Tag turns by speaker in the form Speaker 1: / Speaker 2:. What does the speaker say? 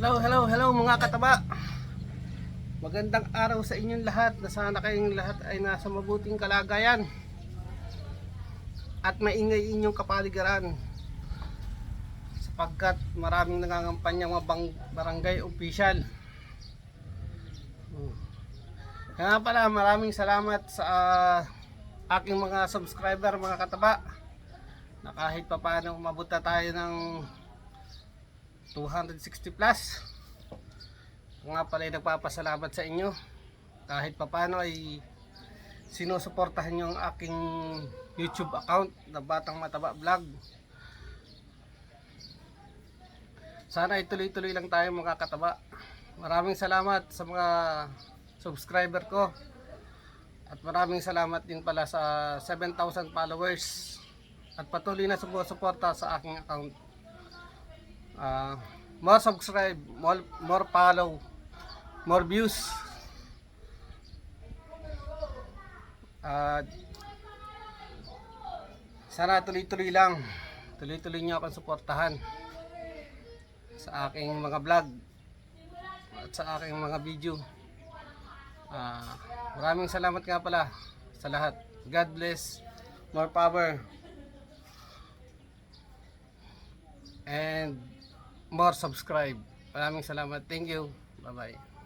Speaker 1: Hello, hello, hello mga kataba. Magandang araw sa inyong lahat. Na sana kayong lahat ay nasa mabuting kalagayan. At maingay inyong kapaligiran. Sapagkat maraming nangangampanya mga bang, barangay official. Hmm. Kaya pala maraming salamat sa ah, aking mga subscriber mga kataba. Na kahit pa paano umabot tayo ng 260 plus. Ako nga pala ay nagpapasalamat sa inyo. Kahit papano ay sinusuportahan nyo ang aking YouTube account na Batang Mataba Vlog. Sana ay tuloy-tuloy lang tayo mga kataba. Maraming salamat sa mga subscriber ko. At maraming salamat din pala sa 7,000 followers. At patuloy na sumusuporta sa aking account. Ah, more subscribe, more, more follow, more views. At sana tuloy-tuloy lang. Tuloy-tuloy niyo akong suportahan sa aking mga vlog at sa aking mga video. Ah, maraming salamat nga pala sa lahat. God bless. More power. And more subscribe. Maraming salamat. Thank you. Bye-bye.